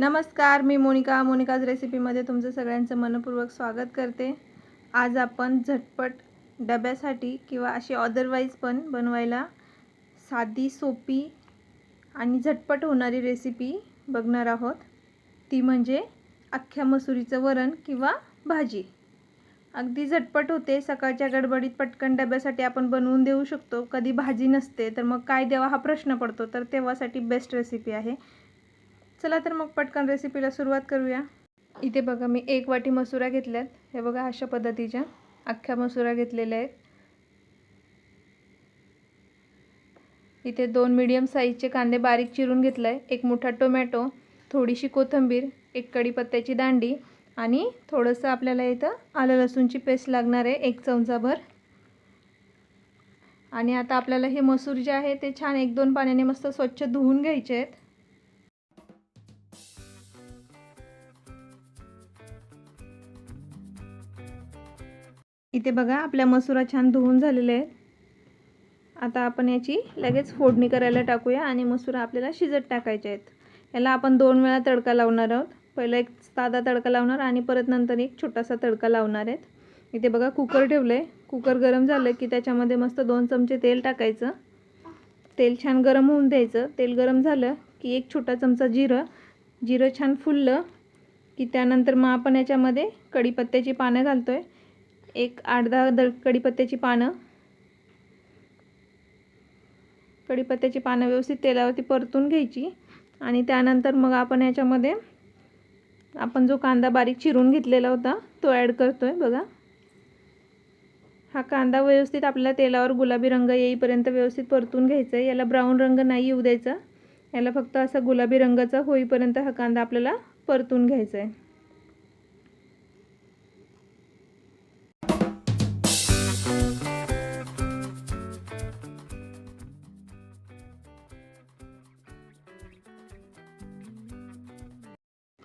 नमस्कार मी मोनिका. मोनिकाज रेसिपीमध्ये तुमचं सगळ्यांचं मनपूर्वक स्वागत करते. आज आपण झटपट डब्यासाठी किंवा अशी अदरवाईज पण बनवायला साधी सोपी आणि झटपट होणारी रेसिपी बघणार आहोत. ती म्हणजे अख्ख्या मसुरीचं वरण किंवा भाजी. अगदी झटपट होते. सकाळच्या गडबडीत पटकन डब्यासाठी आपण बनवून देऊ शकतो. कधी भाजी नसते तर मग काय द्यावा हा प्रश्न पडतो. तर तेव्हासाठी बेस्ट रेसिपी आहे. चला तर मग पटकन रेसिपीला सुरुवात करूया. इथे बघा मी एक वाटी मसुरा घेतल्यात. हे बघा अशा पद्धतीच्या अख्ख्या मसुरा घेतलेल्या आहेत. इथे दोन मीडियम साईजचे कांदे बारीक चिरून घेतला आहे एक मोठा टोमॅटो थोडीशी कोथिंबीर एक कढीपत्त्याची दांडी आणि थोडंसं आपल्याला इथं आलं लसूणची पेस्ट लागणार आहे एक चमचाभर. आणि आता आपल्याला हे मसूर जे आहे ते छान एक दोन पाण्याने मस्त स्वच्छ धुवून घ्यायचे आहेत. इथे बघा आपल्या मसुरा छान धुवून झालेले आहेत. आता आपण याची लगेच फोडणी करायला टाकूया आणि मसुरा आपल्याला शिजत टाकायचे आहेत. याला आपण दोन वेळा तडका लावणार आहोत. पहिला एक साधा तडका लावणार आणि परत नंतर एक छोटासा तडका लावणार आहेत. इथे बघा कुकर ठेवलं आहे कुकर गरम झालं की त्याच्यामध्ये मस्त दोन चमचे तेल टाकायचं. तेल छान गरम होऊन द्यायचं. तेल गरम झालं की एक छोटा चमचा जिरं. जिरं छान फुललं की त्यानंतर मग आपण याच्यामध्ये कढीपत्त्याची पानं घालतो आहे एक आठ दहा द कढीपत्त्याची पानं. कढीपत्त्याची पानं व्यवस्थित तेलावरती परतून घ्यायची. आणि त्यानंतर मग आपण याच्यामध्ये आपण जो कांदा बारीक चिरून घेतलेला होता तो ॲड करतो आहे बघा. हा कांदा व्यवस्थित आपल्याला तेलावर गुलाबी रंग येईपर्यंत व्यवस्थित परतून घ्यायचा आहे. याला ब्राऊन रंग नाही येऊ द्यायचा. याला फक्त असा गुलाबी रंगाचा होईपर्यंत हा कांदा आपल्याला परतून घ्यायचा आहे.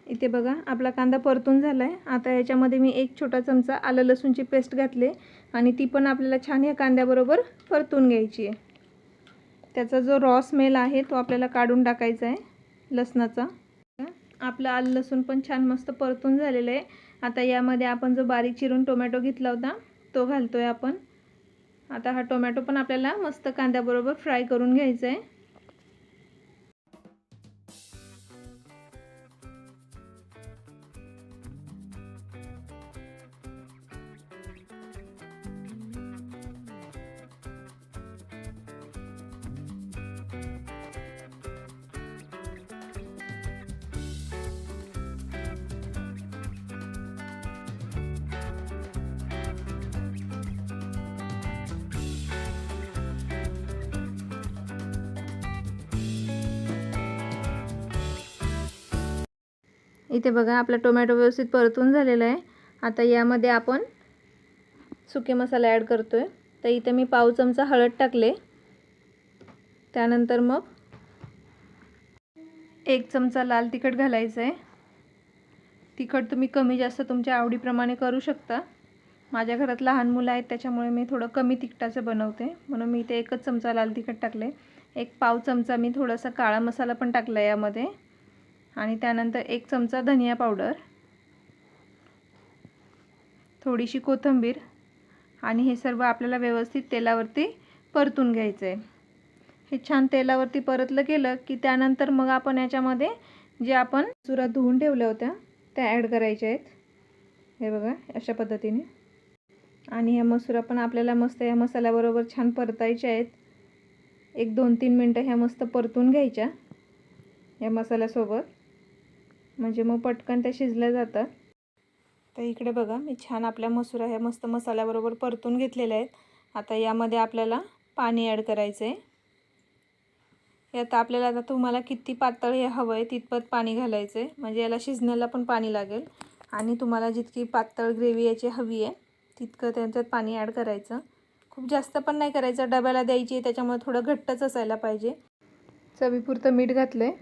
इथे बघा आपला कांदा परतून झाला आहे आता याच्यामध्ये मी एक छोटा चमचा आलं लसूणची पेस्ट घातली आणि ती पण आपल्याला छान या कांद्याबरोबर परतून घ्यायची आहे. त्याचा जो रॉ स्मेल आहे तो आपल्याला काढून टाकायचा आहे लसणाचा. आपलं आलं लसूण पण छान मस्त परतून झालेलं आहे. आता यामध्ये आपण जो बारीक चिरून टोमॅटो घेतला होता तो घालतो आहे आपण. आता हा टोमॅटो पण आपल्याला मस्त कांद्याबरोबर फ्राय करून घ्यायचा आहे. इथे बघा आपला टोमॅटो व्यवस्थित परतून झालेला आहे. आता यामध्ये आपण सुके मसाला ॲड करतो आहे तर इथे मी पाव चमचा हळद टाकले. त्यानंतर मग एक चमचा लाल तिखट घालायचं आहे. तिखट तुम्ही कमी जास्त तुमच्या आवडीप्रमाणे करू शकता. माझ्या घरात लहान मुलं आहेत त्याच्यामुळे मी थोडं कमी तिखटाचं बनवते. म्हणून मी इथे एकच चमचा लाल तिखट टाकले. एक पाव चमचा मी थोडासा काळा मसाला पण टाकला यामध्ये. आणि त्यानंतर एक चमचा धनिया पावडर थोडीशी कोथिंबीर आणि हे सर्व आपल्याला व्यवस्थित तेलावरती परतून घ्यायचं आहे हे छान तेलावरती परतलं गेलं की त्यानंतर मग आपण याच्यामध्ये जे आपण चुरा धुवून ठेवल्या होत्या त्या ॲड करायच्या आहेत. हे बघा अशा पद्धतीने. आणि ह्या मसुरा पण आपल्याला मस्त या मसाल्याबरोबर छान परतायच्या आहेत. एक दोन तीन मिनटं ह्या मस्त परतून घ्यायच्या या मसाल्यासोबत. म्हणजे मग पटकन त्या शिजल्या जातात. तर इकडे बघा मी छान आपल्या मसुरा ह्या मस्त मसाल्याबरोबर परतून घेतलेल्या आहेत. आता यामध्ये आपल्याला पाणी ॲड करायचं आहे यात आपल्याला आता तुम्हाला किती पातळ हे हवं आहे तितपत पाणी घालायचं आहे म्हणजे याला शिजण्याला पण पाणी लागेल. आणि तुम्हाला जितकी पातळ ग्रेव्ही याची हवी आहे तितकं त्याच्यात पाणी ॲड करायचं. खूप जास्त पण नाही करायचं. डब्याला द्यायची त्याच्यामुळे थोडं घट्टच असायला पाहिजे. चवीपुरतं मीठ घातलं आहे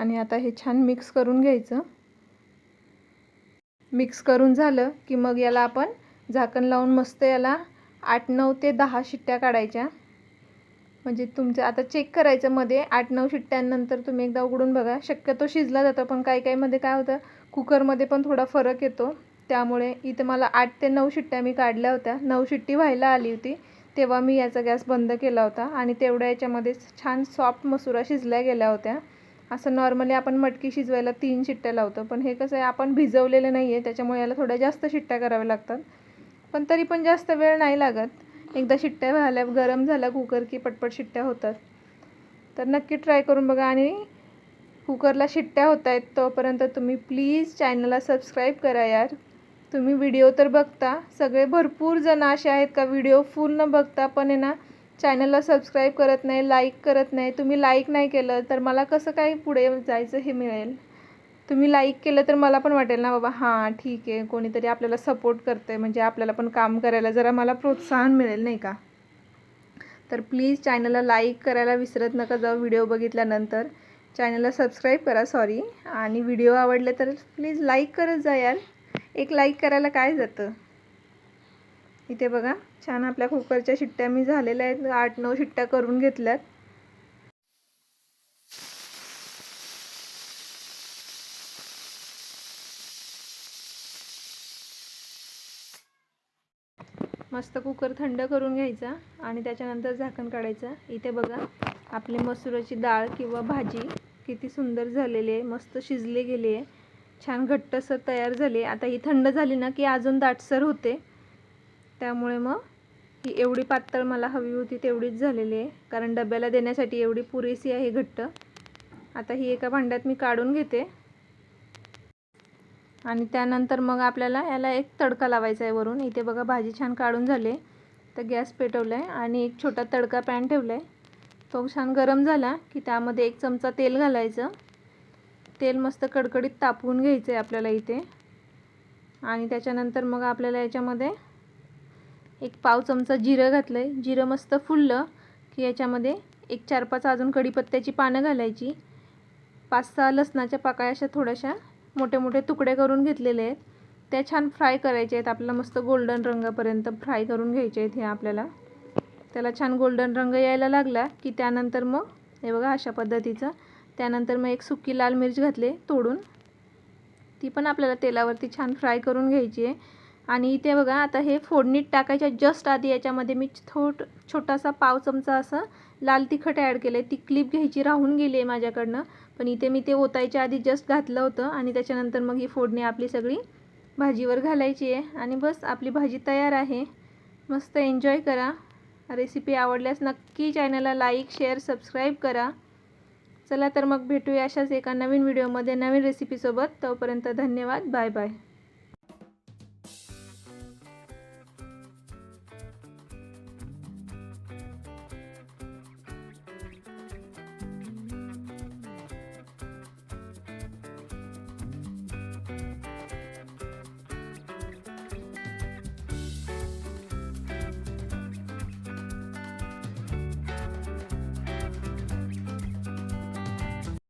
आणि आता हे छान मिक्स करून घ्यायचं. मिक्स करून झालं की मग याला आपण झाकण लावून मस्त याला आठ नऊ ते दहा शिट्ट्या काढायच्या. म्हणजे तुमचं आता चेक करायचं मध्ये आठ नऊ शिट्ट्यांनंतर तुम्ही एकदा उघडून बघा. शक्यतो शिजला जातो पण काही काहीमध्ये काय होतं कुकरमध्ये पण थोडा फरक येतो. त्यामुळे इथे मला आठ ते नऊ शिट्ट्या मी काढल्या होत्या. नऊ शिट्टी व्हायला आली होती. तेव्हा मी याचा गॅस बंद केला होता आणि तेवढ्या याच्यामध्ये छान सॉफ्ट मसुरा शिजल्या गेल्या होत्या. असं नॉर्मली आपण मटकी शिजवायला तीन शिट्ट्या लावतो. पण हे कसं आहे आपण भिजवलेलं नाही आहे त्याच्यामुळे याला थोड्या जास्त शिट्ट्या कराव्या लागतात. पण तरी पण जास्त वेळ नाही लागत. एकदा शिट्ट्या झाल्या गरम झाल्या कुकर की पटपट शिट्ट्या होतात. तर नक्की ट्राय करून बघा आणि कुकरला शिट्ट्या होत आहेत तोपर्यंत तुम्ही प्लीज चॅनलला सबस्क्राईब करा यार. तुम्ही व्हिडिओ तर बघता. सगळे भरपूर जण असे आहेत का व्हिडिओ पूर्ण बघता पण आहे ना चॅनलला सबस्क्राईब करत नाही लाईक करत नाही तुम्ही लाईक नाही केलं तर मला कसं काय पुढे जायचं हे मिळेल? तुम्ही लाईक केलं तर मला पण वाटेल ना बाबा. हां ठीक आहे. कोणीतरी आपल्याला सपोर्ट करतं आहे म्हणजे आपल्याला पण काम करायला जरा मला प्रोत्साहन मिळेल नाही का? तर प्लीज चॅनलला लाईक करायला विसरत नका जाऊ व्हिडिओ बघितल्यानंतर. चॅनलला सबस्क्राईब करा सॉरी. आणि व्हिडिओ आवडले तर प्लीज लाईक करत जा यार. एक लाईक करायला काय जातं? इथे बघा छान आपल्या कुकरच्या शिट्ट्या मी झालेल्या आहेत. आठ नऊ शिट्ट्या करून घेतल्यात. मस्त कुकर थंड करून घ्यायचा आणि त्याच्यानंतर झाकण काढायचं. इथे बघा आपली मसुराची डाळ किंवा भाजी किती सुंदर झालेली आहे मस्त शिजले गेली आहे. छान घट्टसर तयार झाली आता ही थंड झाली ना की अजून दाटसर होते. त्यामुळे मग ही एवढी पातळ मला हवी होती तेवढीच झालेली आहे. कारण डब्याला देण्यासाठी एवढी पुरेशी आहे घट्ट. आता ही एका भांड्यात मी काढून घेते. आणि त्यानंतर मग आपल्याला याला एक तडका लावायचा आहे वरून. इथे बघा भाजी छान काढून झाले तर गॅस पेटवला आहे आणि एक छोटा तडका पॅन ठेवला आहे. तो छान गरम झाला की त्यामध्ये एक चमचा तेल घालायचं. तेल मस्त कडकडीत तापवून घ्यायचं आहे आपल्याला इथे. आणि त्याच्यानंतर मग आपल्याला याच्यामध्ये एक पाव चमचा जिरं घातलं आहे जिरं मस्त फुललं की याच्यामध्ये एक चार पाच अजून कढीपत्त्याची पानं घालायची. पाच सहा लसणाच्या पाकळ्या अशा थोड्याशा मोठे मोठे तुकडे करून घेतलेले आहेत. त्या छान फ्राय करायचे आहेत. आपल्याला मस्त गोल्डन रंगापर्यंत फ्राय करून घ्यायचे आहेत हे आपल्याला. त्याला छान गोल्डन रंग यायला लागला की त्यानंतर मग हे बघा अशा पद्धतीचं त्यानंतर मग एक सुकी लाल मिरच घातले तोडून. ती पण आपल्याला तेलावरती छान फ्राय करून घ्यायची आहे. आणि इथे बघा आता हे फोडणीत टाकायच्या जस्ट आधी याच्यामध्ये मी थोट छोटासा पाव चमचा असं लाल तिखट ॲड केलं आहे ती क्लिप घ्यायची राहून गेली आहे माझ्याकडनं. पण इथे मी ते ओतायच्या आधी जस्ट घातलं होतं आणि त्याच्यानंतर मग ही फोडणी आपली सगळी भाजीवर घालायची आहे आणि बस आपली भाजी तयार आहे. मस्त एन्जॉय करा. रेसिपी आवडल्यास नक्की चॅनलला लाईक शेअर सबस्क्राईब करा. चला तर मग भेटूया अशाच एका नवीन व्हिडिओमध्ये नवीन रेसिपीसोबत तोपर्यंत धन्यवाद. Bye bye